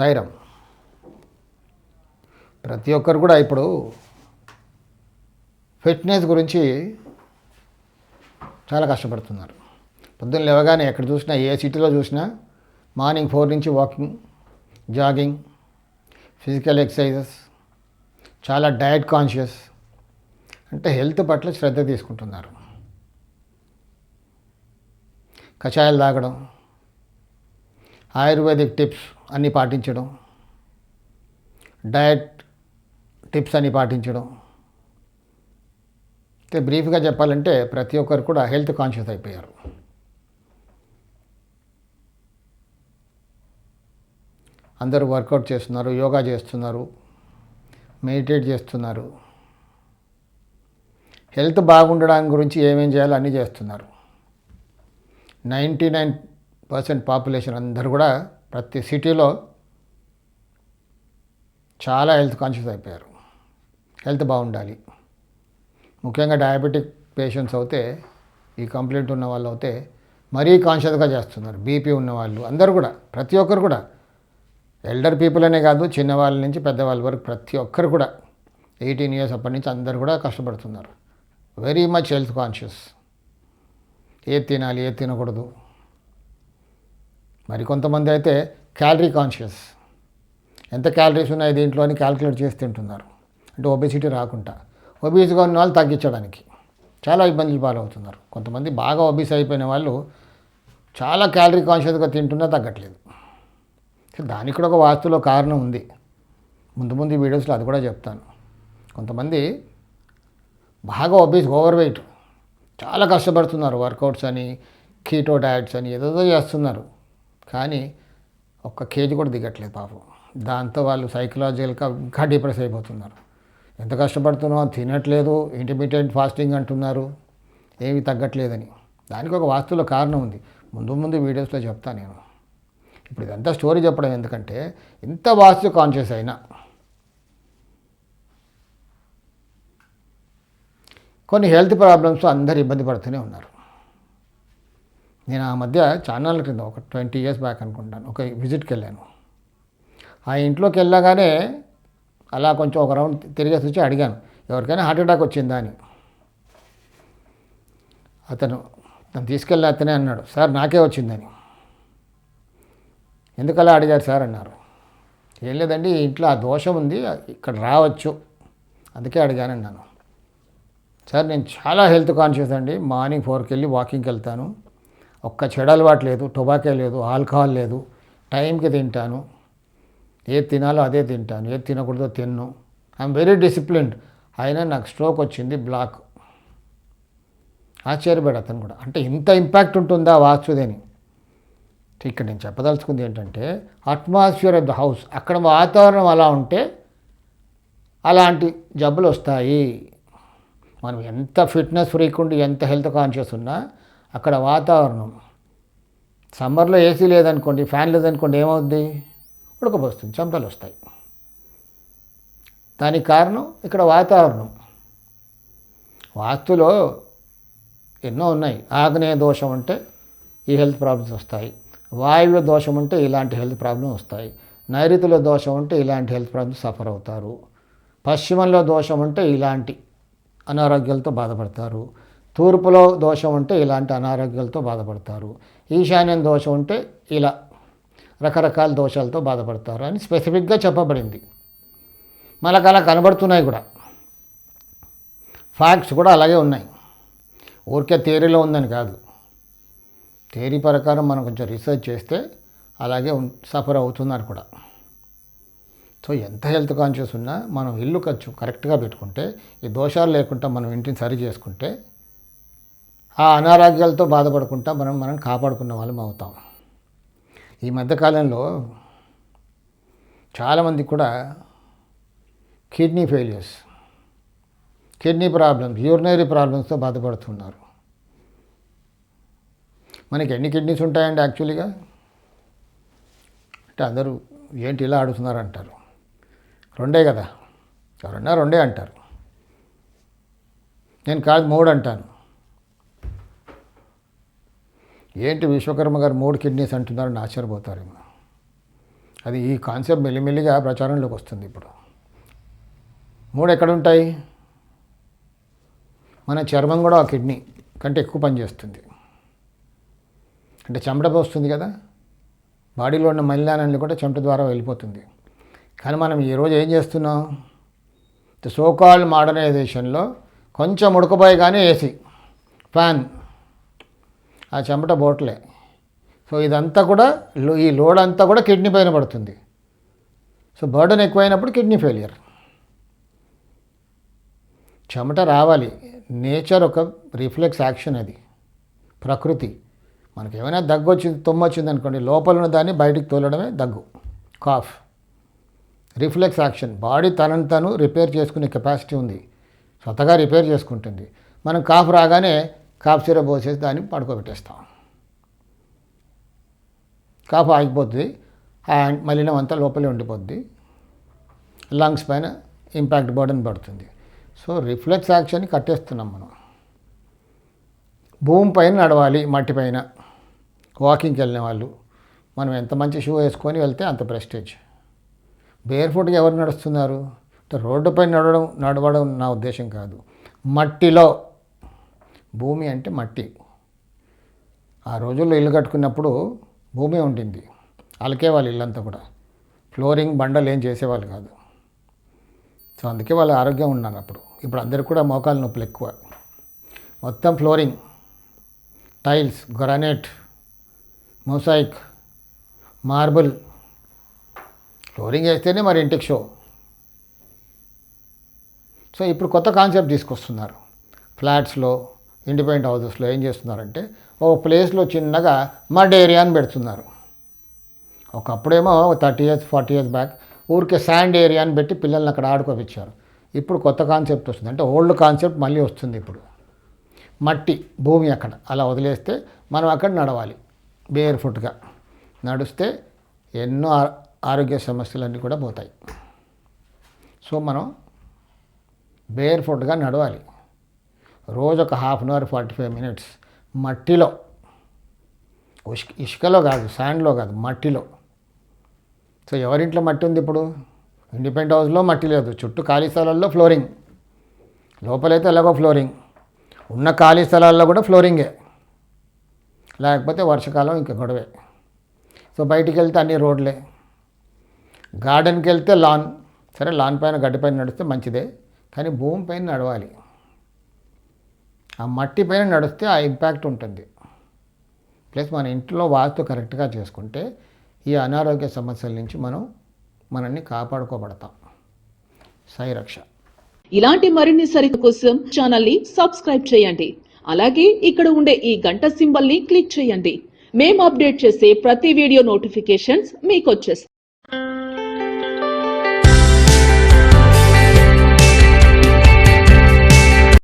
సాయిరం. ప్రతి ఒక్కరు కూడా ఇప్పుడు ఫిట్నెస్ గురించి చాలా కష్టపడుతున్నారు. పొద్దున్న లేవగానే ఎక్కడ చూసినా ఏ సిటీలో చూసినా మార్నింగ్ ఫోర్ నుంచి వాకింగ్ జాగింగ్ ఫిజికల్ ఎక్సర్సైజెస్ చాలా డయట్ కాన్షియస్ అంటే హెల్త్ పట్ల శ్రద్ధ తీసుకుంటున్నారు. కషాయాలు తాగడం ఆయుర్వేదిక్ టిప్స్ అన్నీ పాటించడం. డయట్ టిప్స్ అన్నీ పాటించడం. అయితే బ్రీఫ్గా చెప్పాలంటే ప్రతి ఒక్కరు కూడా హెల్త్ కాన్షియస్ అయిపోయారు. అందరూ వర్కౌట్ చేస్తున్నారు యోగా చేస్తున్నారు మెడిటేట్ చేస్తున్నారు. హెల్త్ బాగుండడానికి గురించి ఏమేం చేయాలో అన్నీ చేస్తున్నారు. నైంటీ నైన్ పర్సెంట్ పాపులేషన్ అందరూ కూడా ప్రతి సిటీలో చాలా హెల్త్ కాన్షియస్ అయిపోయారు. హెల్త్ బాగుండాలి. ముఖ్యంగా డయాబెటిక్ పేషెంట్స్ అయితే ఈ కంప్లైంట్ ఉన్న వాళ్ళు అయితే మరీ కాన్షియస్గా చేస్తున్నారు. బీపీ ఉన్న వాళ్ళు అందరూ కూడా ప్రతి ఒక్కరు కూడా. ఎల్డర్ పీపుల్ అనే కాదు చిన్నవాళ్ళ నుంచి పెద్దవాళ్ళ వరకు ప్రతి ఒక్కరు కూడా. ఎయిటీన్ ఇయర్స్ అప్పటి నుంచి అందరు కూడా కష్టపడుతున్నారు. Very much health conscious. ఏది తినాలి ఏది తినకూడదు. మరి కొంతమంది అయితే క్యాలరీ కాన్షియస్ ఎంత క్యాలరీస్ ఉన్నాయి దీంట్లో అని క్యాల్కులేట్ చేసి తింటున్నారు. అంటే ఒబెసిటీ రాకుండా. ఒబీస్గా ఉన్న వాళ్ళు తగ్గించడానికి. చాలా ఇబ్బందులు పాలవుతున్నారు. కొంతమంది బాగా ఒబీస్ అయిపోయిన వాళ్ళు చాలా క్యాలరీ కాన్షియస్గా తింటున్నా తగ్గట్లేదు. దానికి కూడా ఒక వాస్తులో కారణం ఉంది. ముందు ముందు వీడియోస్లో అది కూడా చెప్తాను. కొంతమంది బాగా ఒబీస్ ఓవర్ వెయిట్ చాలా కష్టపడుతున్నారు వర్కౌట్స్ అని కీటో డయట్స్ అని ఏదేదో చేస్తున్నారు. కానీ ఒక్క కేజీ కూడా దిగట్లేదు పాపం. దాంతో వాళ్ళు సైకలాజికల్గా ఇంకా డిప్రెస్ అయిపోతున్నారు. ఎంత కష్టపడుతున్నాం తినట్లేదు. ఇంటర్మీడియట్ ఫాస్టింగ్ అంటున్నారు. ఏమీ తగ్గట్లేదని. దానికి ఒక వాస్తులో కారణం ఉంది. ముందు ముందు వీడియోస్లో చెప్తాను నేను. ఇప్పుడు ఇదంతా స్టోరీ చెప్పడం ఎందుకంటే ఇంత వాస్తు కాన్షియస్ అయినా కొన్ని హెల్త్ ప్రాబ్లమ్స్ అందరు ఇబ్బంది పడుతూనే ఉన్నారు. నేను ఆ మధ్య ఛానల్ క్రింద ఒక ట్వంటీ ఇయర్స్ బ్యాక్ అనుకుంటాను ఒక విజిట్కి వెళ్ళాను. ఆ ఇంట్లోకి వెళ్ళగానే అలా కొంచెం ఒక రౌండ్ తిరిగేసి వచ్చి అడిగాను ఎవరికైనా హార్ట్ అటాక్ వచ్చిందా? అని. అతను తను తీసుకెళ్ళి అతనే అన్నాడు సార్ నాకే వచ్చిందని. ఎందుకలా అడిగారు సార్? అన్నారు. ఏం లేదండి ఇంట్లో ఆ దోషం ఉంది ఇక్కడ రావచ్చు. అందుకే అడిగానన్నాను సార్ నేను చాలా హెల్త్ కాన్షియస్ అండి మార్నింగ్ ఫోర్కి వెళ్ళి వాకింగ్కి వెళ్తాను ఒక్క చెడు అలవాటు లేదు టొబాకే లేదు ఆల్కహాల్ లేదు. టైంకి తింటాను. ఏది తినాలో అదే తింటాను. ఏది తినకూడదో తిన్ను. I'm very disciplined. అయినా నాకు స్ట్రోక్ వచ్చింది బ్లాక్. ఆశ్చర్యపడి అతను కూడా. అంటే ఇంత ఇంపాక్ట్ ఉంటుందా వాస్తుదేని ఇక్కడ నేను చెప్పదలుచుకుంది ఏంటంటే అట్మాస్ఫియర్ ఆఫ్ ద హౌస్ అక్కడ వాతావరణం అలా ఉంటే అలాంటి జబ్బులు వస్తాయి. మనం ఎంత ఫిట్నెస్ ఫ్రీక్ ఉండి ఎంత హెల్త్ కాన్షియస్ ఉన్నా అక్కడ వాతావరణం. సమ్మర్లో ఏసీ లేదనుకోండి ఫ్యాన్ లేదనుకోండి ఏమవుద్ది? ఉడకపోస్తుంది చెమటలు వస్తాయి. దానికి కారణం ఇక్కడ వాతావరణం. వాస్తులో ఎన్నో ఉన్నాయి. ఆగ్నేయ దోషం అంటే ఈ హెల్త్ ప్రాబ్లమ్స్ వస్తాయి. వాయువ్య దోషం ఉంటే ఇలాంటి హెల్త్ ప్రాబ్లమ్ వస్తాయి. నైరుతిలో దోషం ఉంటే ఇలాంటి హెల్త్ ప్రాబ్లమ్స్ సఫర్ అవుతారు. పశ్చిమంలో దోషం ఉంటే ఇలాంటి అనారోగ్యాలతో బాధపడతారు. తూర్పులో దోషం ఉంటే ఇలాంటి అనారోగ్యాలతో బాధపడతారు. ఈశాన్యం దోషం ఉంటే ఇలా రకరకాల దోషాలతో బాధపడతారు అని స్పెసిఫిక్గా చెప్పబడింది. మనకు అలా కనబడుతున్నాయి కూడా. ఫ్యాక్ట్స్ కూడా అలాగే ఉన్నాయి. ఊరికే థియరీలో ఉందని కాదు. థియరీ ప్రకారం మనం కొంచెం రీసెర్చ్ చేస్తే అలాగే సఫర్ అవుతున్నారు కూడా. సో ఎంత హెల్త్ కాన్షియస్ ఉన్నా మనం ఇల్లు ఖర్చు కరెక్ట్గా పెట్టుకుంటే ఈ దోషాలు లేకుండా మనం ఇంటిని సరి చేసుకుంటే ఆ అనారోగ్యాలతో బాధపడకుండా మనం మనం కాపాడుకున్న వాళ్ళం అవుతాం. ఈ మధ్యకాలంలో చాలామంది కూడా kidney failures kidney problems urinary ప్రాబ్లమ్స్తో బాధపడుతున్నారు. మనకి ఎన్ని కిడ్నీస్ ఉంటాయండి యాక్చువల్గా అంటే అందరూ ఏంటి ఇలా ఆడుతున్నారు అంటారు రెండే కదా? ఎవరన్నా రెండే అంటారు. నేను కాదు మూడు అంటాను ఏంటి విశ్వకర్మ గారు మూడు కిడ్నీస్ అంటున్నారని ఆశ్చర్యపోతారేమో. అది ఈ కాన్సెప్ట్ మెల్లిమెల్లిగా ప్రచారంలోకి వస్తుంది ఇప్పుడు. మూడు ఎక్కడ ఉంటాయి మన చర్మం కూడా ఆ కిడ్నీ కంటే ఎక్కువ పనిచేస్తుంది అంటే చెమట పోస్తుంది కదా. బాడీలో ఉన్న మలినాన్ని కూడా చెమట ద్వారా వెళ్ళిపోతుంది. కానీ మనం ఈరోజు ఏం చేస్తున్నాం? సోకాల్ మోడర్నైజేషన్లో కొంచెం ఉడకపోయి కానీ ఏసీ ఫ్యాన్ ఆ చెమట బోట్లే. సో ఇదంతా కూడా లో- ఈ లోడ్ అంతా కూడా కిడ్నీ పైన పడుతుంది. సో బర్డన్ ఎక్కువైనప్పుడు కిడ్నీ ఫెయిలియర్. చెమట రావాలి. నేచర్ ఒక రిఫ్లెక్స్ యాక్షన్ అది. ప్రకృతి. మనకి ఏమైనా దగ్గు వచ్చింది తుమ్ము వచ్చింది అనుకోండి లోపల ఉన్న దాన్ని బయటికి తోలడమే దగ్గు. కాఫ్. Reflex action. బాడీ తనను తను రిపేర్ చేసుకునే కెపాసిటీ ఉంది. స్వతగా రిపేర్ చేసుకుంటుంది. మనం కాఫ్ రాగానే కాఫ్ సిరప్ పోసేసి దాన్ని పడుకోబెట్టేస్తాం. కాఫ్ ఆగిపోతుంది ఆ మలినం అంతా లోపలే ఉండిపోద్ది. లంగ్స్ పైన ఇంపాక్ట్ బర్డన్ పడుతుంది. సో రిఫ్లెక్స్ యాక్షన్ని కట్టేస్తున్నాం మనం. భూమి పైన నడవాలి మట్టి పైన. వాకింగ్కి వెళ్ళిన వాళ్ళు మనం ఎంత మంచి షూ వేసుకొని వెళ్తే అంత ప్రెస్టేజ్. బేర్ ఫుట్గా ఎవరు నడుస్తున్నారు? రోడ్డుపై నడవడం నడవడం నా ఉద్దేశం కాదు. మట్టిలో భూమి అంటే మట్టి. ఆ రోజుల్లో ఇల్లు కట్టుకున్నప్పుడు భూమి ఉండింది. అలకేవాళ్ళు ఇల్లంతా కూడా. ఫ్లోరింగ్ బండలు ఏం చేసేవాళ్ళు కాదు. సో అందుకే వాళ్ళు ఆరోగ్యం ఉన్నాను అప్పుడు. ఇప్పుడు అందరికి కూడా మోకాలు నొప్పులు ఎక్కువ. మొత్తం flooring. Tiles granite mosaic marble. Flooring వేస్తేనే మరి ఇంటికి షో. సో ఇప్పుడు కొత్త కాన్సెప్ట్ తీసుకొస్తున్నారు. ఫ్లాట్స్లో ఇండిపెండెంట్ హౌసెస్లో ఏం చేస్తున్నారంటే ఒక ప్లేస్లో చిన్నగా మడ్ ఏరియా అని పెడుతున్నారు. ఒకప్పుడేమో thirty years forty years back ఊరికే శాండ్ ఏరియా అని పెట్టి పిల్లల్ని అక్కడ ఆడుకోపించారు ఇప్పుడు కొత్త కాన్సెప్ట్ వస్తుంది. అంటే ఓల్డ్ కాన్సెప్ట్ మళ్ళీ వస్తుంది ఇప్పుడు. మట్టి భూమి అక్కడ. అలా వదిలేస్తే మనం అక్కడ నడవాలి బేర్ ఫుట్గా నడిస్తే ఎన్నో ఆరోగ్య సమస్యలన్నీ కూడా పోతాయి. సో మనం బేర్ ఫుట్గా నడవాలి. రోజు ఒక half an hour forty five minutes. మట్టిలో. ఉష్క ఇసుకలో కాదు శాండ్లో కాదు మట్టిలో. సో ఎవరింట్లో మట్టి ఉంది ఇప్పుడు? ఇండిపెండెంట్ హౌస్లో మట్టి లేదు. చుట్టూ ఖాళీ స్థలాల్లో ఫ్లోరింగ్. లోపలైతే ఎలాగో ఫ్లోరింగ్. ఉన్న ఖాళీ స్థలాల్లో కూడా ఫ్లోరింగే. లేకపోతే వర్షాకాలం ఇంకా గొడవే. సో బయటికి వెళ్తే అన్ని రోడ్లే. గార్డెన్కి వెళ్తే లాన్. సరే లాన్ పైన గడ్డి పైన నడిస్తే మంచిదే. కానీ భూమి పైన నడవాలి. ఆ మట్టి పైన నడిస్తే ఆ ఇంపాక్ట్ ఉంటుంది. ప్లస్ మన ఇంట్లో వాస్తు కరెక్ట్గా చేసుకుంటే ఈ అనారోగ్య సమస్యల నుంచి మనం మనల్ని కాపాడుకోబడతాం. సైరక్ష ఇలాంటి మరిన్ని సరిత కోసం ఛానల్ని సబ్స్క్రైబ్ చేయండి. అలాగే ఇక్కడ ఉండే ఈ గంట సింబల్ని క్లిక్ చేయండి. మేము అప్డేట్ చేసే ప్రతి వీడియో నోటిఫికేషన్స్ మీకు వచ్చేస్తాయి.